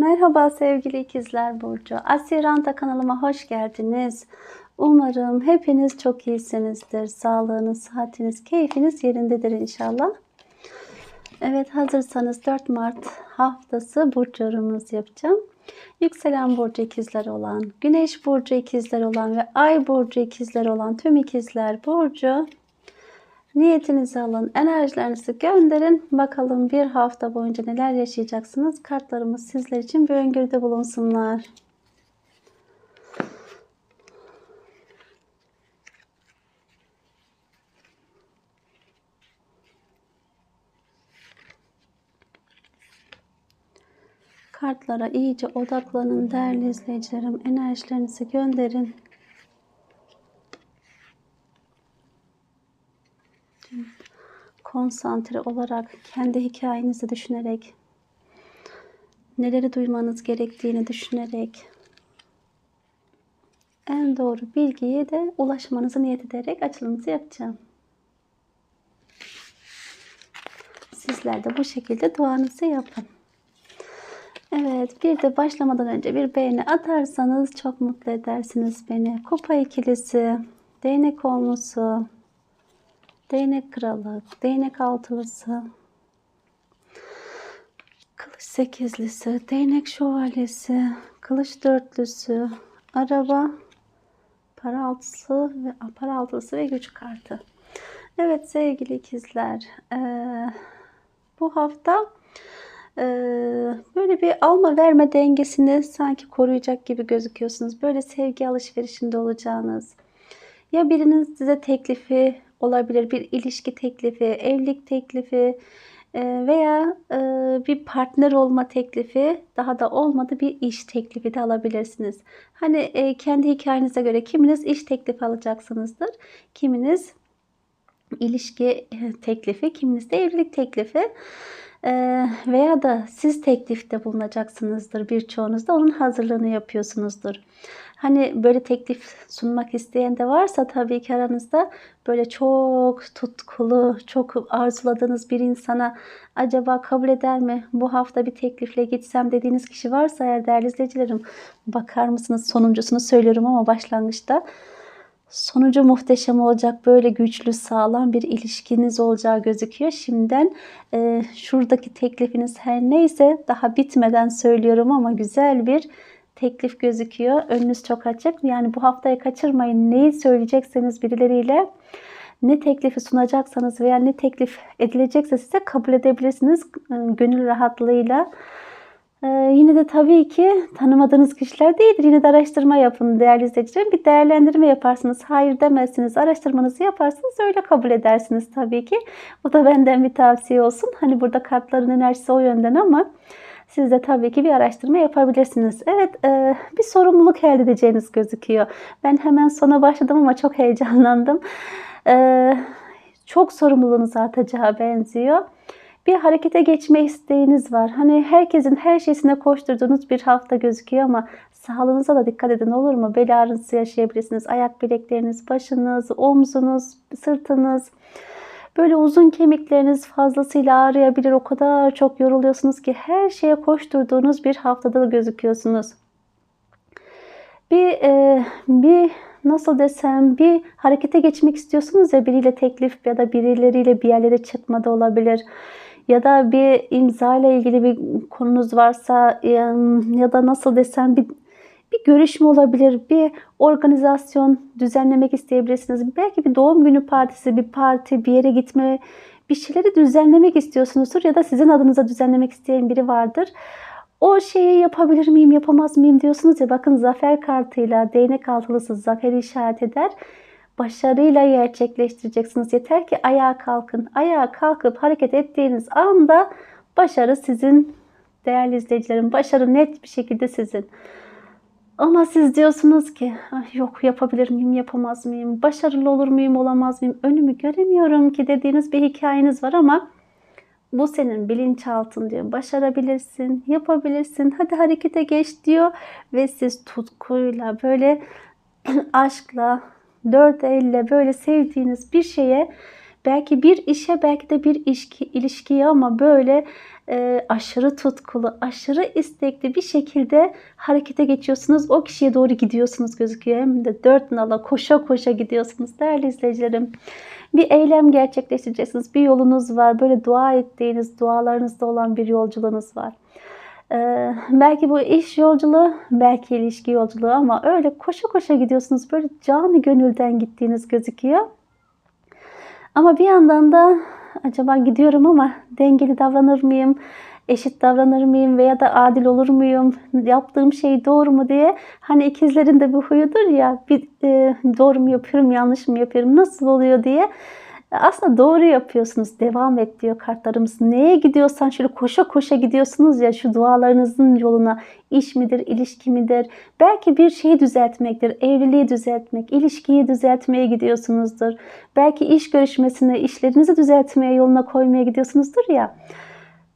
Merhaba sevgili ikizler Burcu. Asiranta kanalıma hoş geldiniz. Umarım hepiniz çok iyisinizdir. Sağlığınız, sıhhatiniz, keyfiniz yerindedir inşallah. Evet hazırsanız 4 Mart haftası burç yorumumuzu yapacağım. Yükselen burcu ikizler olan, güneş burcu ikizler olan ve ay burcu ikizler olan tüm ikizler burcu Niyetinizi alın, enerjilerinizi gönderin. Bakalım bir hafta boyunca neler yaşayacaksınız. Kartlarımız sizler için bir öngörüde bulunsunlar. Kartlara iyice odaklanın değerli izleyicilerim. Enerjilerinizi gönderin. Konsantre olarak kendi hikayenizi düşünerek neleri duymanız gerektiğini düşünerek en doğru bilgiye de ulaşmanızı niyet ederek açılımınızı yapacağım. Sizler de bu şekilde duanızı yapın. Evet, bir de başlamadan önce bir beğeni atarsanız çok mutlu edersiniz beni. Kupa ikilisi, değnek olmusu, değnek kralı, değnek altılısı, kılıç sekizlisi, değnek şövalyesi, kılıç dörtlüsü, araba, para altısı ve para altısı ve güç kartı. Evet sevgili ikizler, ee, bu hafta e, böyle bir alma verme dengesini sanki koruyacak gibi gözüküyorsunuz. Böyle sevgi alışverişinde olacağınız, ya birinin size teklifi olabilir, bir ilişki teklifi, evlilik teklifi e, veya e, bir partner olma teklifi, daha da olmadı bir iş teklifi de alabilirsiniz. Hani e, kendi hikayenize göre kiminiz iş teklifi alacaksınızdır, kiminiz ilişki teklifi, kiminiz de evlilik teklifi veya da siz teklifte bulunacaksınızdır birçoğunuz da onun hazırlığını yapıyorsunuzdur. Hani böyle teklif sunmak isteyen de varsa tabii ki aranızda böyle çok tutkulu, çok arzuladığınız bir insana acaba kabul eder mi? Bu hafta bir teklifle gitsem dediğiniz kişi varsa eğer değerli izleyicilerim bakar mısınız? Sonuncusunu söylüyorum ama başlangıçta sonucu muhteşem olacak. Böyle güçlü, sağlam bir ilişkiniz olacağı gözüküyor. Şimdiden e, şuradaki teklifiniz her neyse daha bitmeden söylüyorum ama güzel bir teklif gözüküyor. Önünüz çok açık. Yani bu haftayı kaçırmayın. Neyi söyleyecekseniz birileriyle ne teklifi sunacaksanız veya ne teklif edilecekse size kabul edebilirsiniz ıı, gönül rahatlığıyla. Ee, yine de tabii ki tanımadığınız kişiler değildir. Yine de araştırma yapın değerli izleyicilerim. Bir değerlendirme yaparsınız. Hayır demezsiniz. Araştırmanızı yaparsınız. Öyle kabul edersiniz tabii ki. Bu da benden bir tavsiye olsun. Hani burada kartların enerjisi o yönden ama siz de tabii ki bir araştırma yapabilirsiniz. Evet e, bir sorumluluk elde edeceğiniz gözüküyor. Ben hemen sona başladım ama çok heyecanlandım. E, çok sorumluluğunuz artacağı benziyor. Bir harekete geçme isteğiniz var. Hani herkesin her şeysine koşturduğunuz bir hafta gözüküyor ama sağlığınıza da dikkat edin olur mu? Bel ağrısı yaşayabilirsiniz. Ayak bilekleriniz, başınız, omzunuz, sırtınız. Böyle uzun kemikleriniz fazlasıyla ağrıyabilir. O kadar çok yoruluyorsunuz ki her şeye koşturduğunuz bir haftada gözüküyorsunuz. Bir, e, bir nasıl desem bir harekete geçmek istiyorsunuz ya biriyle teklif ya da birileriyle bir yerlere çıkma da olabilir. Ya da bir imza ile ilgili bir konunuz varsa ya da nasıl desem bir bir görüşme olabilir, bir organizasyon düzenlemek isteyebilirsiniz. Belki bir doğum günü partisi, bir parti, bir yere gitme, bir şeyleri düzenlemek istiyorsunuzdur ya da sizin adınıza düzenlemek isteyen biri vardır. O şeyi yapabilir miyim, yapamaz mıyım diyorsunuz ya bakın zafer kartıyla değnek altılısı zafer işaret eder. Başarıyla gerçekleştireceksiniz. Yeter ki ayağa kalkın. Ayağa kalkıp hareket ettiğiniz anda başarı sizin değerli izleyicilerim. Başarı net bir şekilde sizin. Ama siz diyorsunuz ki yok yapabilir miyim, yapamaz mıyım, başarılı olur muyum, olamaz mıyım, önümü göremiyorum ki dediğiniz bir hikayeniz var ama bu senin bilinçaltın diyor. Başarabilirsin, yapabilirsin, hadi harekete geç diyor ve siz tutkuyla böyle aşkla, dört elle böyle sevdiğiniz bir şeye belki bir işe belki de bir ilişki, ilişkiye ama böyle e, aşırı tutkulu, aşırı istekli bir şekilde harekete geçiyorsunuz. O kişiye doğru gidiyorsunuz gözüküyor. Hem de dört nala koşa koşa gidiyorsunuz değerli izleyicilerim. Bir eylem gerçekleştireceksiniz. Bir yolunuz var. Böyle dua ettiğiniz, dualarınızda olan bir yolculuğunuz var. Ee, belki bu iş yolculuğu, belki ilişki yolculuğu ama öyle koşa koşa gidiyorsunuz. Böyle canı gönülden gittiğiniz gözüküyor. Ama bir yandan da acaba gidiyorum ama dengeli davranır mıyım? Eşit davranır mıyım veya da adil olur muyum? Yaptığım şey doğru mu diye. Hani ikizlerin de bu huyudur ya. Bir, e, doğru mu yapıyorum, yanlış mı yapıyorum, nasıl oluyor diye. Aslında doğru yapıyorsunuz. Devam et diyor kartlarımız. Neye gidiyorsan şöyle koşa koşa gidiyorsunuz ya şu dualarınızın yoluna. İş midir, ilişki midir? Belki bir şeyi düzeltmektir. Evliliği düzeltmek, ilişkiyi düzeltmeye gidiyorsunuzdur. Belki iş görüşmesine, işlerinizi düzeltmeye, yoluna koymaya gidiyorsunuzdur ya.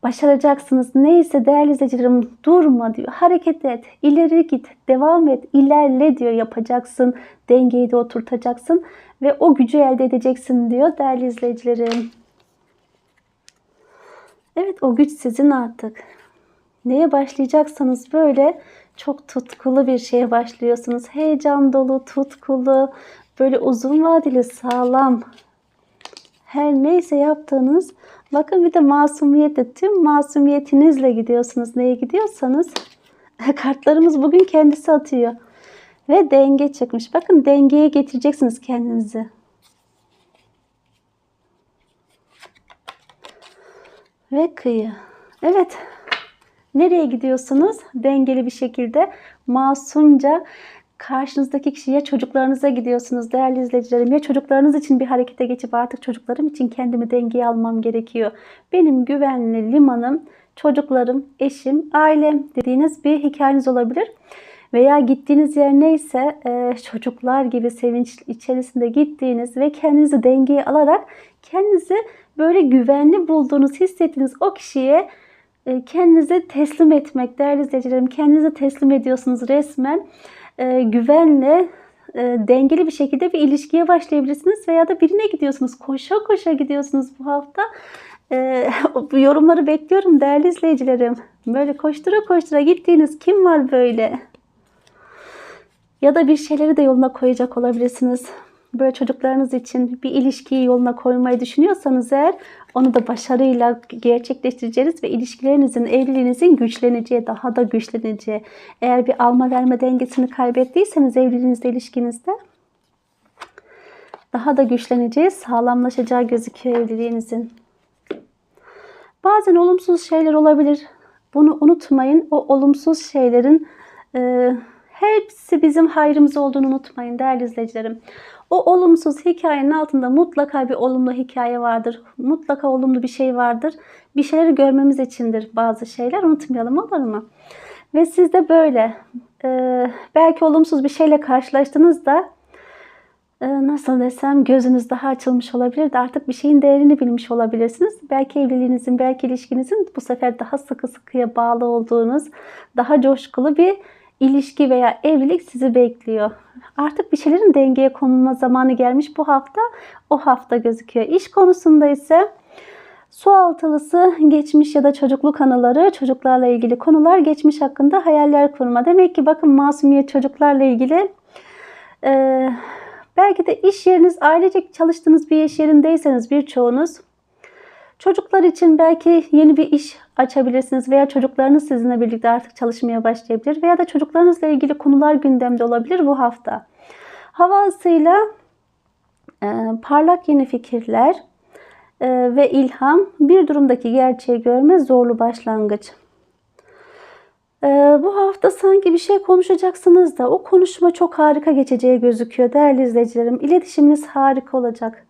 Başaracaksınız. Neyse değerli izleyicilerim durma diyor. Hareket et, ileri git, devam et, ilerle diyor yapacaksın. Dengeyi de oturtacaksın ve o gücü elde edeceksin diyor değerli izleyicilerim. Evet o güç sizin artık. Neye başlayacaksanız böyle çok tutkulu bir şeye başlıyorsunuz. Heyecan dolu, tutkulu, böyle uzun vadeli, sağlam. Her neyse yaptığınız bakın bir de masumiyetle tüm masumiyetinizle gidiyorsunuz. Neye gidiyorsanız kartlarımız bugün kendisi atıyor. Ve denge çıkmış. Bakın dengeye getireceksiniz kendinizi. Ve kıyı. Evet. Nereye gidiyorsunuz? Dengeli bir şekilde masumca karşınızdaki kişiye çocuklarınıza gidiyorsunuz değerli izleyicilerim. Ya çocuklarınız için bir harekete geçip artık çocuklarım için kendimi dengeye almam gerekiyor. Benim güvenli limanım, çocuklarım, eşim, ailem dediğiniz bir hikayeniz olabilir. Veya gittiğiniz yer neyse e, çocuklar gibi sevinç içerisinde gittiğiniz ve kendinizi dengeye alarak kendinizi böyle güvenli bulduğunuz, hissettiğiniz o kişiye e, kendinizi teslim etmek. Değerli izleyicilerim kendinizi teslim ediyorsunuz resmen. E, güvenle e, dengeli bir şekilde bir ilişkiye başlayabilirsiniz veya da birine gidiyorsunuz. Koşa koşa gidiyorsunuz bu hafta. E, bu yorumları bekliyorum değerli izleyicilerim. Böyle koştura koştura gittiğiniz kim var böyle? Ya da bir şeyleri de yoluna koyacak olabilirsiniz. Böyle çocuklarınız için bir ilişkiyi yoluna koymayı düşünüyorsanız eğer onu da başarıyla gerçekleştireceğiniz ve ilişkilerinizin, evliliğinizin güçleneceği, daha da güçleneceği. Eğer bir alma verme dengesini kaybettiyseniz evliliğinizde, ilişkinizde daha da güçleneceği, sağlamlaşacağı gözüküyor evliliğinizin. Bazen olumsuz şeyler olabilir. Bunu unutmayın. O olumsuz şeylerin e, hepsi bizim hayrımız olduğunu unutmayın değerli izleyicilerim. O olumsuz hikayenin altında mutlaka bir olumlu hikaye vardır. Mutlaka olumlu bir şey vardır. Bir şeyleri görmemiz içindir bazı şeyler. Unutmayalım olur mu? Ve siz de böyle e, belki olumsuz bir şeyle karşılaştığınızda e, nasıl desem gözünüz daha açılmış olabilir de artık bir şeyin değerini bilmiş olabilirsiniz. Belki evliliğinizin, belki ilişkinizin bu sefer daha sıkı sıkıya bağlı olduğunuz, daha coşkulu bir ilişki veya evlilik sizi bekliyor. Artık bir şeylerin dengeye konulma zamanı gelmiş bu hafta. O hafta gözüküyor. İş konusunda ise su altılısı, geçmiş ya da çocukluk anıları, çocuklarla ilgili konular, geçmiş hakkında hayaller kurma. Demek ki bakın masumiyet çocuklarla ilgili e, belki de iş yeriniz, ailecek çalıştığınız bir iş yerindeyseniz birçoğunuz Çocuklar için belki yeni bir iş açabilirsiniz veya çocuklarınız sizinle birlikte artık çalışmaya başlayabilir veya da çocuklarınızla ilgili konular gündemde olabilir bu hafta. Havasıyla e, parlak yeni fikirler e, ve ilham bir durumdaki gerçeği görme zorlu başlangıç. E, bu hafta sanki bir şey konuşacaksınız da o konuşma çok harika geçeceği gözüküyor değerli izleyicilerim. İletişiminiz harika olacak.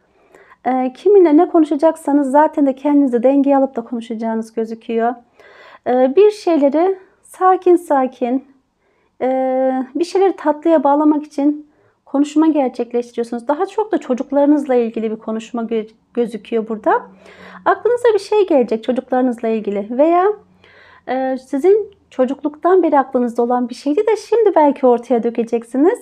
E, kiminle ne konuşacaksanız zaten de kendinizi dengeye alıp da konuşacağınız gözüküyor. E, bir şeyleri sakin sakin e, bir şeyleri tatlıya bağlamak için konuşma gerçekleştiriyorsunuz. Daha çok da çocuklarınızla ilgili bir konuşma gö- gözüküyor burada. Aklınıza bir şey gelecek çocuklarınızla ilgili veya e, sizin çocukluktan beri aklınızda olan bir şeydi de şimdi belki ortaya dökeceksiniz.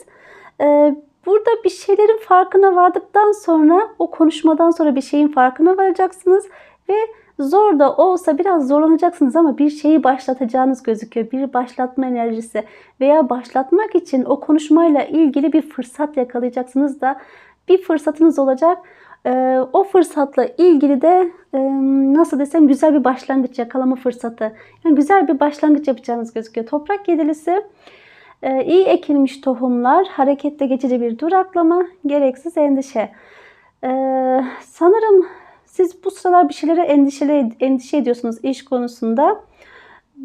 E, Burada bir şeylerin farkına vardıktan sonra o konuşmadan sonra bir şeyin farkına varacaksınız ve Zor da olsa biraz zorlanacaksınız ama bir şeyi başlatacağınız gözüküyor. Bir başlatma enerjisi veya başlatmak için o konuşmayla ilgili bir fırsat yakalayacaksınız da bir fırsatınız olacak. Ee, o fırsatla ilgili de nasıl desem güzel bir başlangıç yakalama fırsatı. Yani güzel bir başlangıç yapacağınız gözüküyor. Toprak yedilisi iyi ekilmiş tohumlar, harekette geçici bir duraklama, gereksiz endişe. Ee, sanırım siz bu sıralar bir şeylere endişeli, endişe ediyorsunuz iş konusunda.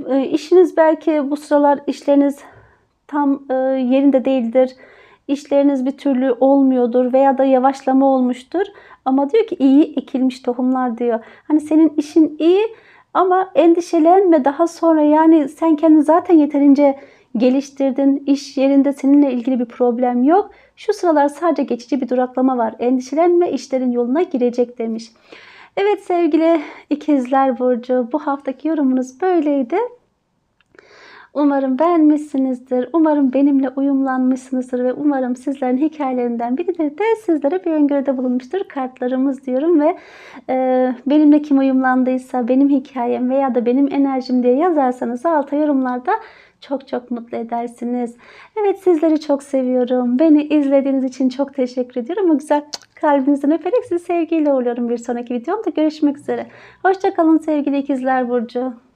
E, işiniz belki bu sıralar işleriniz tam e, yerinde değildir. İşleriniz bir türlü olmuyordur veya da yavaşlama olmuştur. Ama diyor ki iyi ekilmiş tohumlar diyor. Hani senin işin iyi ama endişelenme daha sonra yani sen kendini zaten yeterince geliştirdin. İş yerinde seninle ilgili bir problem yok. Şu sıralar sadece geçici bir duraklama var. Endişelenme işlerin yoluna girecek demiş. Evet sevgili ikizler burcu bu haftaki yorumunuz böyleydi. Umarım beğenmişsinizdir. Umarım benimle uyumlanmışsınızdır ve umarım sizlerin hikayelerinden biri de sizlere bir öngörüde bulunmuştur. Kartlarımız diyorum ve e, benimle kim uyumlandıysa benim hikayem veya da benim enerjim diye yazarsanız alta yorumlarda çok çok mutlu edersiniz. Evet sizleri çok seviyorum. Beni izlediğiniz için çok teşekkür ediyorum. O güzel kalbinizden öperek sizi sevgiyle uğurluyorum bir sonraki videomda. Görüşmek üzere. Hoşçakalın sevgili ikizler Burcu.